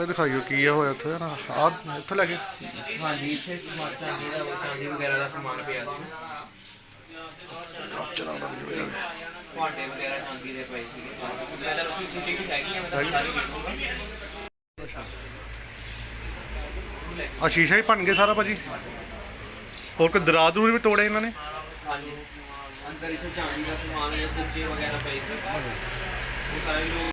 ਇਹ ਦਿਖਾਈਓ ਕੀ ਆ ਹੋਇਆ ਉੱਥੇ ਨਾ ਆ ਇੱਥੇ ਲੈ ਕੇ। ਹਾਂਜੀ ਇੱਥੇ ਸਮਾਨ ਚਾਂਦੀ ਦਾ ਚਾਂਦੀ ਵਗੈਰਾ ਦਾ ਸਮਾਨ ਪਿਆ ਸੀ। ਭਾਂਡੇ ਵਗੈਰਾ ਚਾਂਦੀ ਦੇ ਪਏ ਸੀਗੇ ਸਾਰੇ। ਮੈਂ ਤਾਂ ਸੀਸੀਟੀਵੀ ਹੈਗੀ ਆ ਮੈਂ ਤਾਂ ਸਾਰੀ ਦੇਖੂੰਗਾ ਆ ਸ਼ੀਸ਼ਾ ਹੀ ਭੰਨ ਗਏ ਸਾਰਾ ਭਾਜੀ? ਹੋਰ ਕੋਈ ਦਰਾਜ ਦਰੂਜ ਵੀ ਤੋੜੇ ਇਹਨਾਂ ਨੇ? ਹਾਂਜੀ। ਅੰਦਰ ਇੱਥੇ ਚਾਂਦੀ ਦਾ ਸਮਾਨ ਹੈ ਕੁੱਜੇ ਵਗੈਰਾ ਪਏ ਸੀ। ਉਹ ਸਾਰੇ ਲੋਕ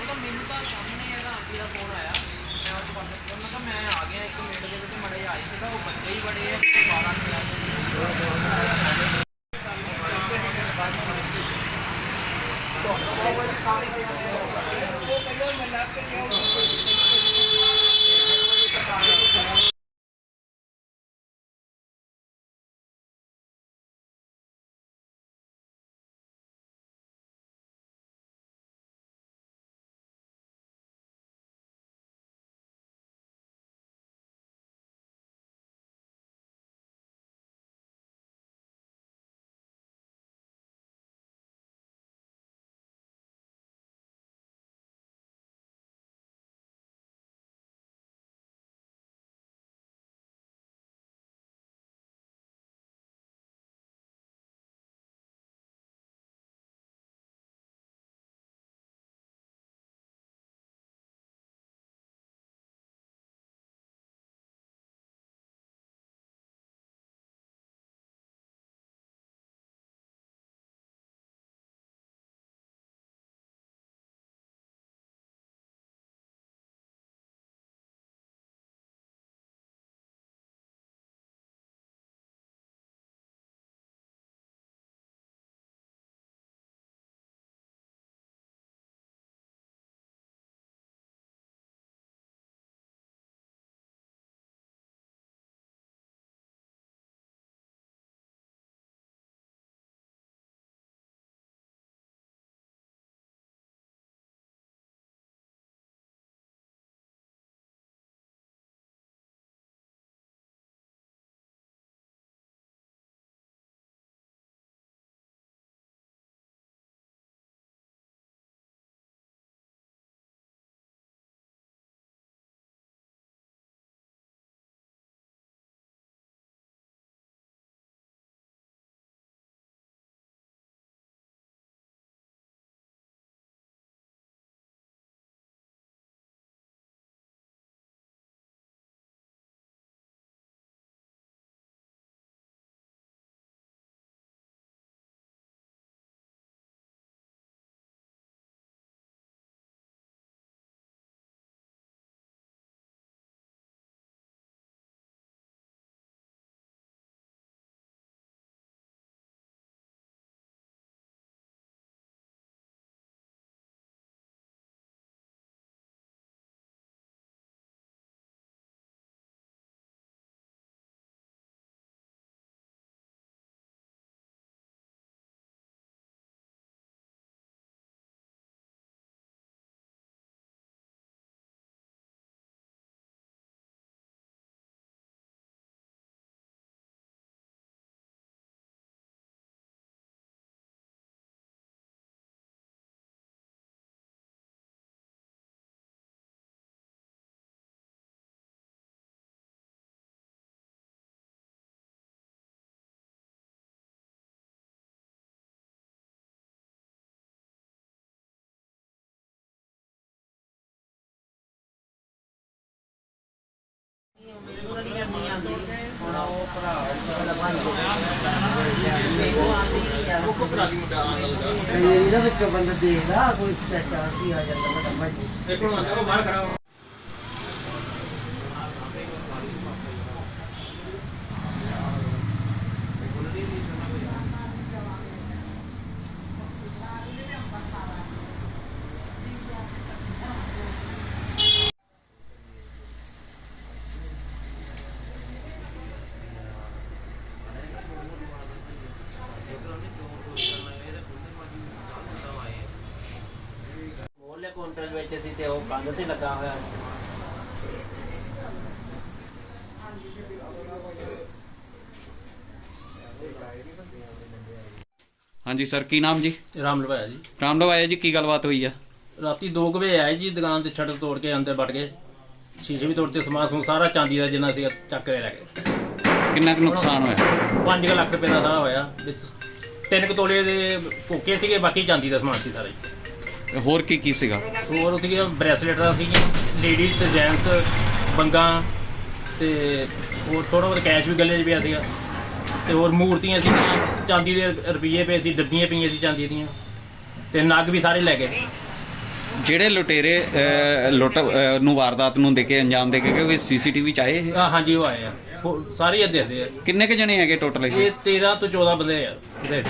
ਉਹਦਾ ਮੈਨੂੰ ਤਾਂ ਸਾਹਮਣੇ ਇਹਦਾ ਆਂਟੀ ਦਾ ਫੋਨ ਆਇਆ ਮੈਂ ਉਸ ਪਾਸੇ ਮੈਂ ਕਿਹਾ ਮੈਂ ਆ ਗਿਆ ਇੱਕ ਮਿੰਟ ਦੇ ਵਿੱਚ ਮੜੇ ਆਈ ਸੀਗਾ ਉਹ ਬੰਦੇ ਹੀ ਬੜੇ ਆ। ਇਹਦਾ ਵਿੱਚ ਬੰਦਾ ਦੇਖਦਾ, ਕੋਈ ਸੈਟਾ ਕੀ ਆ ਜਾਂਦਾ ਮੈਂ ਭਾਈ। ਇੱਕ ਮਿੰਟ ਉਹ ਬਾਹਰ ਖੜਾ ਬੰਦ ਤੇ ਲੱਗਾ ਹੋਇਆ ਹਾਂਜੀ ਸਰ ਕੀ ਨਾਮ ਜੀ? ਰਾਮ ਲਵਾਇਆ ਜੀ। ਰਾਮਦਵ ਆਇਆ ਜੀ ਕੀ ਗੱਲਬਾਤ ਹੋਈ ਆ? ਰਾਤੀ 2 ਵਜੇ ਆਏ ਜੀ ਦੁਕਾਨ ਤੇ ਛੱਡ ਤੋੜ ਕੇ ਅੰਦਰ ਵੜ ਗਏ। ਸ਼ੀਸ਼ੇ ਵੀ ਤੋੜਤੇ ਸਮਾਨ ਸਮੂਨ ਸਾਰਾ ਚਾਂਦੀ ਦਾ ਜਿੰਨਾ ਸੀ ਚੱਕ ਕੇ ਲੈ ਗਏ। ਕਿੰਨਾ ਕੁ ਨੁਕਸਾਨ ਹੋਇਆ? 5 ਲੱਖ ਰੁਪਏ ਦਾ ਸਾਰਾ ਹੋਇਆ ਵਿੱਚ ਤਿੰਨ ਕੁ ਤੋਲੇ ਦੇ ਕੋਕੇ ਸੀਗੇ ਬਾਕੀ ਚਾਂਦੀ ਦਾ ਸਮਾਨ ਸੀ ਸਾਰਾ ਜੀ ਹੋਰ ਕੀ ਕੀ ਸੀਗਾ? ਹੋਰ ਉੱਥੇ ਬ੍ਰੈਸਲੇਟਾਂ ਸੀਗੀਆਂ ਲੇਡੀਜ਼ ਜੈਂਟਸ ਬੰਗਾ ਤੇ ਹੋਰ ਥੋੜਾ ਬਹੁਤ ਕੈਸ਼ ਵੀ ਗੱਲੇ 'ਚ ਪਿਆ ਸੀਗਾ ਤੇ ਹੋਰ ਮੂਰਤੀਆਂ ਸੀਗੀਆਂ ਚਾਂਦੀ ਦੇ ਰੁਪਈਏ ਪਏ ਸੀ ਡੱਬੀਆਂ ਪਈਆਂ ਸੀ ਚਾਂਦੀ ਦੀਆਂ ਤੇ ਨਗ ਵੀ ਸਾਰੇ ਲੈ ਗਏ। ਜਿਹੜੇ ਲੁਟੇਰੇ ਅਹ, ਲੁੱਟ ਅਹ, ਨੂੰ ਵਾਰਦਾਤ ਨੂੰ ਦੇ ਕੇ ਅੰਜਾਮ ਦੇ ਕੇ ਗਏ, ਕੋਈ ਸੀਸੀਟੀਵੀ ਚ ਆਏ ਇਹ? ਆ ਹਾਂਜੀ ਉਹ ਆਏ ਆ। ਸਾਰੇ ਹੀ ਦੇਖਦੇ ਆ। ਕਿੰਨੇ ਕ ਜਣੇ ਹੈਗੇ ਟੋਟਲ ਇਹ? ਇਹ 13 ਤੋਂ 14 ਬੰਦੇ ਆ ਇਹਦੇ ਵਿੱਚ।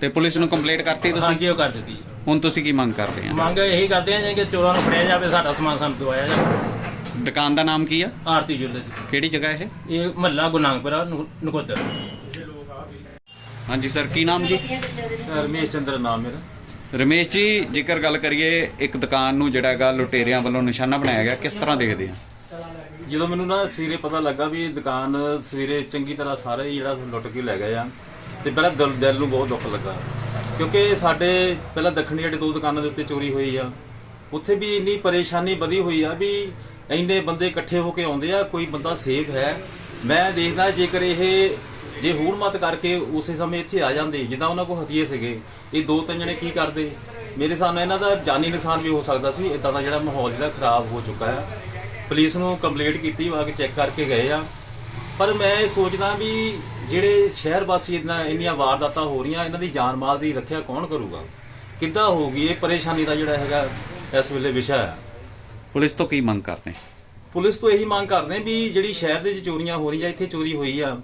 ਤੇ ਪੁਲਿਸ ਨੂੰ ਕੰਪਲੇਂਟ ਕਰਤੀ ਤੁਸੀਂ? ਹਾਂਜੀ ਉਹ ਕਰ ਦਿੱਤੀ ਜੀ। ਹੁਣ ਤੁਸੀਂ ਕੀ ਮੰਗ ਕਰਦੇ ਆ? ਮੰਗ ਇਹੀ ਕਰਦੇ ਆ ਜੀ ਕਿ ਚੋਰਾਂ ਨੂੰ ਫੜਿਆ ਜਾਵੇ ਸਾਡਾ ਸਮਾਨ ਸਾਨੂੰ ਦਵਾਇਆ ਜਾਵੇ। ਦੁਕਾਨ ਦਾ ਨਾਮ ਕੀ ਆ? ਆਰਤੀ ਜੁੱਲੇ ਦੀ ਕਿਹੜੀ ਜਗ੍ਹਾ ਇਹ? ਇਹ ਮਹੱਲਾ ਗੁਨਾਂਗਪੁਰਾ ਨਕੋਦਰ। ਹਾਂਜੀ ਸਰ ਕੀ ਨਾਮ ਜੀ? ਰਮੇਸ਼ ਚੰਦਰ ਨਾਮ ਮੇਰਾ। ਰਮੇਸ਼ ਜੀ ਜੇਕਰ ਗੱਲ ਕਰੀਏ ਇੱਕ ਦੁਕਾਨ ਨੂੰ ਜਿਹੜਾ ਹੈਗਾ ਲੁਟੇਰਿਆਂ ਵੱਲੋਂ ਨਿਸ਼ਾਨਾ ਬਣਾਇਆ ਗਿਆ ਕਿਸ ਤਰ੍ਹਾਂ ਦੇਖਦੇ ਆ? ਜਦੋਂ ਮੈਨੂੰ ਨਾ ਸਵੇਰੇ ਪਤਾ ਲੱਗਾ ਵੀ ਇਹ ਦੁਕਾਨ ਸਵੇਰੇ ਚੰਗੀ ਤਰ੍ਹਾਂ ਸਾਰੇ ਜਿਹੜਾ ਲੁੱਟ ਕੇ ਲੈ ਗਏ ਆ ਤੇ ਪਹਿਲਾਂ ਦਿਲ ਦਿਲ ਨੂੰ ਬਹੁਤ ਦੁੱਖ ਲੱਗਾ। ਕਿਉਂਕਿ ਸਾਡੇ ਪਹਿਲਾਂ ਦੱਖਣੀ ਜਿਹੜੇ ਦੋ ਦੁਕਾਨਾਂ ਦੇ ਉੱਤੇ ਚੋਰੀ ਹੋਈ ਆ, ਉੱਥੇ ਵੀ ਇੰਨੀ ਪਰੇਸ਼ਾਨੀ ਵਧੀ ਹੋਈ ਆ ਵੀ ਇੰਨੇ ਬੰਦੇ ਇਕੱਠੇ ਹੋ ਕੇ ਆਉਂਦੇ ਆ, ਕੋਈ ਬੰਦਾ ਸੇਫ ਹੈ। ਮੈਂ ਦੇਖਦਾ ਜੇਕਰ ਇਹ ਜੇ ਹੂੜ ਮਤ ਕਰਕੇ ਉਸੇ ਸਮੇਂ ਇੱਥੇ ਆ ਜਾਂਦੇ, ਜਿੱਦਾਂ ਉਹਨਾਂ ਕੋਲ ਹਥੀਏ ਸੀਗੇ, ਇਹ ਦੋ ਤਿੰਨ ਜਣੇ ਕੀ ਕਰਦੇ? ਮੇਰੇ ਸਾਹਮਣੇ ਇਹਨਾਂ ਦਾ ਜਾਨੀ ਨੁਕਸਾਨ ਵੀ ਹੋ ਸਕਦਾ ਸੀ ਇਦਾਂ ਦਾ ਜਿਹੜਾ ਮਾਹੌਲ ਜਿਹੜਾ ਖਰਾਬ ਹੋ ਚੁੱਕਾ ਹੈ ਪੁਲਿਸ ਨੂੰ ਕੰਪਲੇਂਟ ਕੀਤੀ ਆ ਕੇ ਚੈੱਕ ਕਰਕੇ ਗਏ ਆ। ਪਰ ਮੈਂ ਇਹ ਸੋਚਦਾ ਵੀ ਜਿਹੜੇ ਸ਼ਹਿਰ ਵਾਸੀ ਇਦਾਂ ਇੰਨੀਆਂ ਵਾਰਦਾਤਾਂ ਹੋ ਰਹੀਆਂ ਇਹਨਾਂ ਦੀ ਜਾਨ ਮਾਲ ਦੀ ਰੱਖਿਆ ਕੌਣ ਕਰੂਗਾ? ਕਿੱਦਾਂ ਹੋਊਗੀ ਇਹ ਪਰੇਸ਼ਾਨੀ ਦਾ ਜਿਹੜਾ ਹੈਗਾ ਇਸ ਵੇਲੇ ਵਿਸ਼ਾ ਹੈ? ਪੁਲਿਸ ਤੋਂ ਕੀ ਮੰਗ ਕਰਦੇ? ਪੁਲਿਸ ਤੋਂ ਇਹੀ ਮੰਗ ਕਰਦੇ ਵੀ ਜਿਹੜੀ ਸ਼ਹਿਰ ਦੇ ਵਿੱਚ ਚੋਰੀਆਂ ਹੋ ਰਹੀਆਂ ਇੱਥੇ ਚੋਰੀ ਹੋਈ ਆ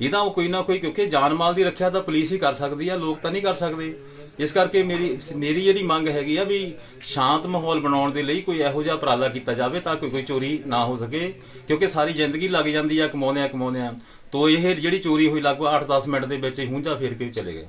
ਇਹਦਾ ਕੋਈ ਨਾ ਕੋਈ ਕਿਉਂਕਿ ਜਾਨ ਮਾਲ ਦੀ ਰੱਖਿਆ ਤਾਂ ਪੁਲਿਸ ਹੀ ਕਰ ਸਕਦੀ ਆ ਲੋਕ ਤਾਂ ਨਹੀਂ ਕਰ ਸਕਦੇ। ਇਸ ਕਰਕੇ ਮੇਰੀ ਮੇਰੀ ਜਿਹੜੀ ਮੰਗ ਹੈਗੀ ਆ ਵੀ ਸ਼ਾਂਤ ਮਾਹੌਲ ਬਣਾਉਣ ਦੇ ਲਈ ਕੋਈ ਇਹੋ ਜਿਹਾ ਉਪਰਾਲਾ ਕੀਤਾ ਜਾਵੇ ਤਾਂ ਕਿ ਕੋਈ ਚੋਰੀ ਨਾ ਹੋ ਸਕੇ, ਕਿਉਂਕਿ ਸਾਰੀ ਜ਼ਿੰਦਗੀ ਲੱਗ ਜਾਂਦੀ ਆ ਕਮਾਉਂਦੇ ਆ ਕਮਾਉਂਦੇ ਆ ਤੋ ਇਹ ਜਿਹੜੀ ਚੋਰੀ ਹੋਈ, ਲਗਭਗ 8-10 ਮਿੰਟ ਦੇ ਵਿੱਚ ਹੀ ਹੁੰਝਾ ਫੇਰ ਕੇ ਚਲੇ ਗਏ।